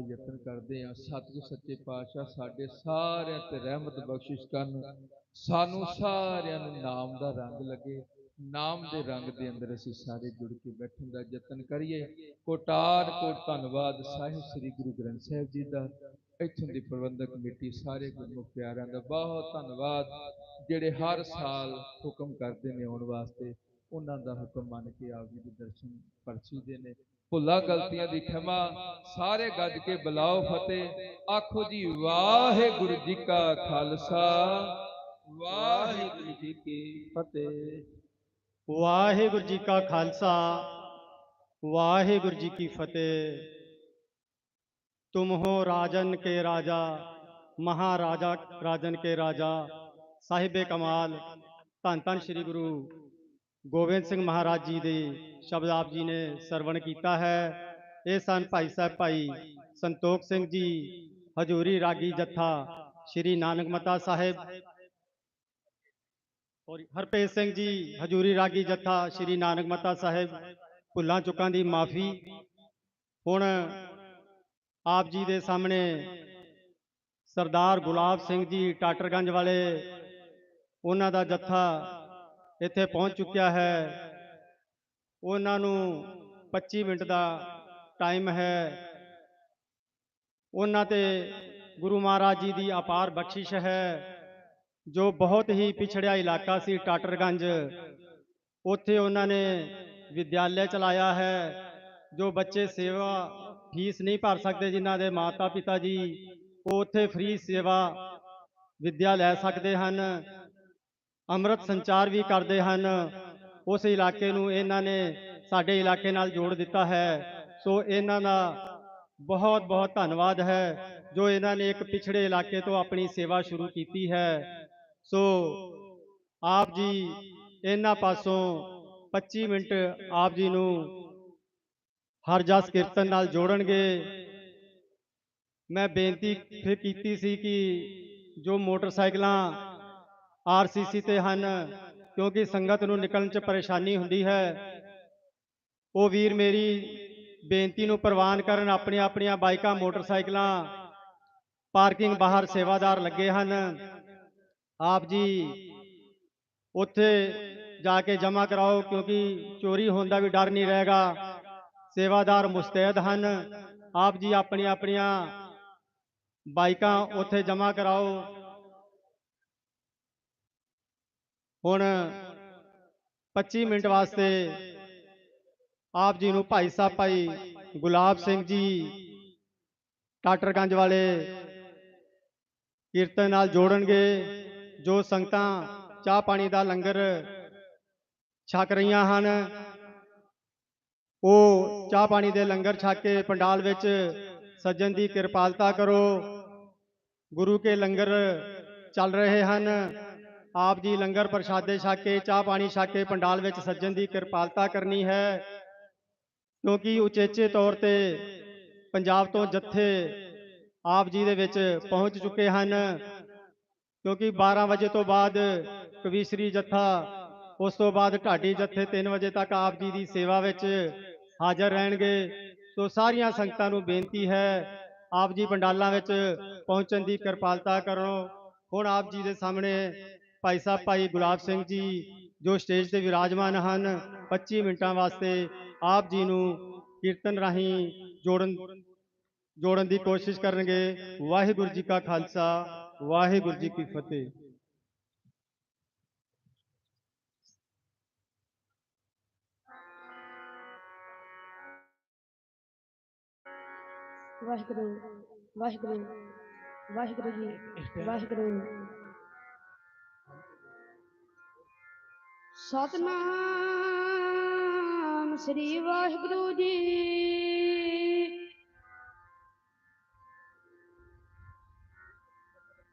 ਯਤਨ ਕਰਦੇ ਆ ਸਤਿਗੁਰ, ਸੱਚੇ ਪਾਤਸ਼ਾਹ, ਸਾਡੇ ਸਾਰਿਆਂ ਤੇ ਰਹਿਮਤ ਬਖਸ਼ਿਸ਼ ਕਰਨ। ਸਾਨੂੰ ਸਾਰਿਆਂ ਨੂੰ ਨਾਮ ਦਾ ਰੰਗ ਲੱਗੇ। ਨਾਮ ਦੇ ਰੰਗ ਦੇ ਅੰਦਰ ਅਸੀਂ ਸਾਰੇ ਜੁੜ ਕੇ ਬੈਠਣ ਦਾ ਯਤਨ ਕਰੀਏ। ਕੋਟਾਰ ਕੋਟ ਧੰਨਵਾਦ ਸਾਹਿਬ, ਸ੍ਰੀ ਗੁਰੂ ਗ੍ਰੰਥ ਸਾਹਿਬ ਜੀ ਦਾ। ਇੱਥੋਂ ਦੀ ਪ੍ਰਬੰਧਕ ਕਮੇਟੀ ਸਾਰੇ ਗੁਰਮੁਖ ਪਿਆਰਿਆਂ ਦਾ ਬਹੁਤ ਧੰਨਵਾਦ, ਜਿਹੜੇ ਹਰ ਸਾਲ ਹੁਕਮ ਕਰਦੇ ਨੇ ਆਉਣ ਵਾਸਤੇ। ਉਹਨਾਂ ਦਾ ਹੁਕਮ ਮੰਨ ਕੇ ਆਪ ਜੀ ਦੇ ਦਰਸ਼ਨ ਪਰਚੀ ਦੇ ਨੇ। ਭੁੱਲਾਂ ਗਲਤੀਆਂ ਦੀ ਖਿਮਾ, ਸਾਰੇ ਗੱਜ ਕੇ ਬੁਲਾਓ ਫਤਿਹ। ਆਖੋ ਜੀ, ਵਾਹਿਗੁਰੂ ਜੀ ਕਾ ਖਾਲਸਾ। ਵਾਹਿਗੁਰੂ ਜੀ ਕੀ ਫਤਿਹ। ਵਾਹਿਗੁਰੂ ਜੀ ਕਾ ਖਾਲਸਾ, ਵਾਹਿਗੁਰੂ ਜੀ ਕੀ ਫਤਿਹ। ਤੁਮ ਹੋ ਰਾਜਨ ਕੇ ਰਾਜਾ, ਮਹਾਰਾਜਾ ਰਾਜਨ ਕੇ ਰਾਜਾ। ਸਾਹਿਬੇ ਕਮਾਲ, ਧੰਨ ਧੰਨ ਸ੍ਰੀ ਗੁਰੂ ਗੋਬਿੰਦ ਸਿੰਘ ਮਹਾਰਾਜ ਜੀ ਦੇ ਸ਼ਬਦ ਆਪ ਜੀ ਨੇ ਸਰਵਣ ਕੀਤਾ ਹੈ। ਇਹ ਸਨ ਭਾਈ ਸਾਹਿਬ ਭਾਈ ਸੰਤੋਖ ਸਿੰਘ ਜੀ, ਹਜੂਰੀ ਰਾਗੀ ਜੱਥਾ, ਸ੍ਰੀ ਨਾਨਕ ਮਤਾ ਸਾਹਿਬ। ਔਰ ਹਰਪ੍ਰੀਤ ਸਿੰਘ ਜੀ, ਹਜੂਰੀ ਰਾਗੀ ਜੱਥਾ, ਸ੍ਰੀ ਨਾਨਕ ਮਤਾ ਸਾਹਿਬ। ਭੁੱਲਾਂ ਚੁੱਕਾਂ ਦੀ ਮਾਫੀ। ਹੁਣ ਆਪ ਜੀ ਦੇ ਸਾਹਮਣੇ ਸਰਦਾਰ ਗੁਲਾਬ ਸਿੰਘ ਜੀ, ਟਾਟਰਗੰਜ ਵਾਲੇ, ਉਹਨਾਂ ਦਾ ਜੱਥਾ ਇੱਥੇ ਪਹੁੰਚ ਚੁੱਕਿਆ ਹੈ। ਉਹਨਾਂ ਨੂੰ 25 ਮਿੰਟ ਦਾ ਟਾਈਮ ਹੈ। ਉਹਨਾਂ ਤੇ ਗੁਰੂ ਮਹਾਰਾਜ ਜੀ ਦੀ ਅਪਾਰ ਬਖਸ਼ਿਸ਼ ਹੈ, ਜੋ ਬਹੁਤ ਹੀ ਪਿਛੜਿਆ ਇਲਾਕਾ ਸੀ ਟਾਟਰਗੰਜ। ਉੱਥੇ ਉਹਨਾਂ ਨੇ ਵਿਦਿਆਲਿਆ ਚਲਾਇਆ ਹੈ, ਜੋ ਬੱਚੇ ਸੇਵਾ ਫੀਸ ਨਹੀਂ ਭਰ ਸਕਦੇ ਜਿਨ੍ਹਾਂ ਦੇ ਮਾਤਾ ਪਿਤਾ ਜੀ, ਉਹ ਉੱਥੇ ਫ੍ਰੀ ਸੇਵਾ ਵਿਦਿਆ ਲੈ ਸਕਦੇ ਹਨ। ਅੰਮ੍ਰਿਤ ਸੰਚਾਰ ਵੀ ਕਰਦੇ ਹਨ। ਉਸ ਇਲਾਕੇ ਨੂੰ ਇਹਨਾਂ ਨੇ ਸਾਡੇ ਇਲਾਕੇ ਨਾਲ ਜੋੜ ਦਿੱਤਾ ਹੈ। ਸੋ ਇਹਨਾਂ ਦਾ ਬਹੁਤ ਬਹੁਤ ਧੰਨਵਾਦ ਹੈ, ਜੋ ਇਹਨਾਂ ਨੇ ਇੱਕ ਪਿਛੜੇ ਇਲਾਕੇ ਤੋਂ ਆਪਣੀ ਸੇਵਾ ਸ਼ੁਰੂ ਕੀਤੀ ਹੈ। ਸੋ ਆਪ ਜੀ ਇਹਨਾਂ ਪਾਸੋਂ 25 ਮਿੰਟ ਆਪ ਜੀ ਨੂੰ ਹਰ ਜਸ ਕੀਰਤਨ ਨਾਲ ਜੋੜਨਗੇ। ਮੈਂ ਬੇਨਤੀ ਫਿਰ ਕੀਤੀ ਸੀ ਕਿ ਜੋ ਮੋਟਰਸਾਈਕਲਾਂ ਆਰਸੀਸੀ ਤੇ ਹਨ, ਕਿਉਂਕਿ ਸੰਗਤ ਨੂੰ ਨਿਕਲਣ 'ਚ ਪਰੇਸ਼ਾਨੀ ਹੁੰਦੀ ਹੈ। ਉਹ ਵੀਰ ਮੇਰੀ ਬੇਨਤੀ ਨੂੰ ਪ੍ਰਵਾਨ ਕਰਨ ਆਪਣੀਆਂ ਆਪਣੀਆਂ ਬਾਈਕਾਂ, ਮੋਟਰਸਾਈਕਲਾਂ, ਪਾਰਕਿੰਗ ਬਾਹਰ ਸੇਵਾਦਾਰ ਲੱਗੇ ਹਨ। ਆਪ ਜੀ ਉੱਥੇ ਜਾ ਕੇ ਜਮ੍ਹਾਂ ਕਰਾਓ, ਕਿਉਂਕਿ ਚੋਰੀ ਹੋਣ ਦਾ ਵੀ ਡਰ ਨਹੀਂ ਰਹੇਗਾ। ਸੇਵਾਦਾਰ ਮੁਸਤੈਦ ਹਨ। ਆਪ ਜੀ ਆਪਣੀਆਂ ਆਪਣੀਆਂ ਬਾਈਕਾਂ ਉੱਥੇ ਜਮ੍ਹਾਂ ਕਰਾਓ। ਹੁਣ 25 ਮਿੰਟ ਵਾਸਤੇ ਆਪ ਜੀ ਨੂੰ ਭਾਈ ਸਾਹਿਬ, ਭਾਈ ਗੁਲਾਬ ਸਿੰਘ ਜੀ ਟਾਟਰਗੰਜ ਵਾਲੇ ਕੀਰਤਨ ਨਾਲ ਜੋੜਨਗੇ, ਜੋ ਸੰਗਤਾਂ ਚਾਹ ਪਾਣੀ ਦਾ ਲੰਗਰ ਛਕ ਰਹੀਆਂ ਹਨ। ਉਹ ਚਾਹ ਪਾਣੀ ਦੇ ਲੰਗਰ ਛਕ ਕੇ ਪੰਡਾਲ ਵਿੱਚ ਸੱਜਣ ਦੀ ਕਿਰਪਾਲਤਾ ਕਰੋ। ਗੁਰੂ ਕੇ ਲੰਗਰ ਚੱਲ ਰਹੇ ਹਨ। ਆਪ ਜੀ ਲੰਗਰ ਪ੍ਰਸ਼ਾਦੇ ਛਕ ਕੇ ਚਾਹ ਪਾਣੀ ਛਕ ਕੇ ਪੰਡਾਲ ਵਿੱਚ ਸੱਜਣ ਦੀ ਕਿਰਪਾਲਤਾ ਕਰਨੀ ਹੈ। ਕਿਉਂਕਿ ਉਚੇਚੇ ਤੌਰ ਤੇ ਪੰਜਾਬ ਤੋਂ ਜੱਥੇ ਆਪ ਜੀ ਦੇ ਵਿੱਚ ਪਹੁੰਚ ਚੁੱਕੇ ਹਨ। ਕਿਉਂਕਿ 12 ਵਜੇ ਤੋਂ ਬਾਅਦ ਕਵੀਸ਼ਰੀ ਜੱਥਾ, ਉਸ ਤੋਂ ਬਾਅਦ ਢਾਡੀ ਜੱਥੇ 3 ਵਜੇ ਤੱਕ ਆਪ ਜੀ ਦੀ ਸੇਵਾ ਵਿੱਚ ਹਾਜ਼ਰ ਰਹਿਣਗੇ। ਸੋ ਸਾਰੀਆਂ ਸੰਗਤਾਂ ਨੂੰ ਬੇਨਤੀ ਹੈ, ਆਪ ਜੀ ਪੰਡਾਲਾਂ ਵਿੱਚ ਪਹੁੰਚਣ ਦੀ ਕਿਰਪਾਲਤਾ ਕਰੋ। ਹੁਣ ਆਪ ਜੀ ਦੇ ਸਾਹਮਣੇ ਭਾਈ ਸਾਹਿਬ, ਭਾਈ ਗੁਲਾਬ ਸਿੰਘ ਜੀ ਜੋ ਸਟੇਜ ਤੇ ਵਿਰਾਜਮਾਨ ਹਨ 25 ਮਿੰਟਾਂ ਵਾਸਤੇ ਆਪ ਜੀ ਨੂੰ ਕੀਰਤਨ ਰਾਹੀਂ ਜੋੜਨ ਜੋੜਨ ਦੀ ਕੋਸ਼ਿਸ਼ ਕਰਨਗੇ। ਵਾਹਿਗੁਰੂ ਜੀ ਕਾ ਖਾਲਸਾ, ਵਾਹਿਗੁਰੂ ਜੀ ਕੀ ਫਤਿਹ। ਵਾਹਿਗੁਰੂ ਵਾਹਿਗੁਰੂ ਵਾਹਿਗੁਰੂ ਜੀ, ਵਾਹਿਗੁਰੂ। ਸਤਨਾਮ ਸ੍ਰੀ ਵਾਹਿਗੁਰੂ ਜੀ।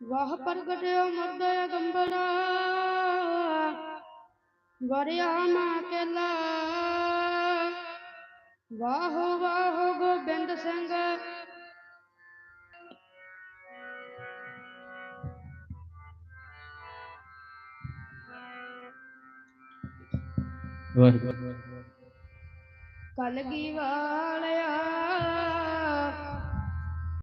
ਵਾਹ ਪ੍ਰਗਟਿਓ ਮਰਦੈ ਗੰਬੜਾ ਵਰਿਆ ਮਾ ਕੇਲਾ। ਵਾਹੋ ਵਾਹੋ ਗੋਬਿੰਦ ਸਿੰਘ ਵਾਹਿਗੁਰੂ। ਕਲਗੀ ਵਾਲਿਆ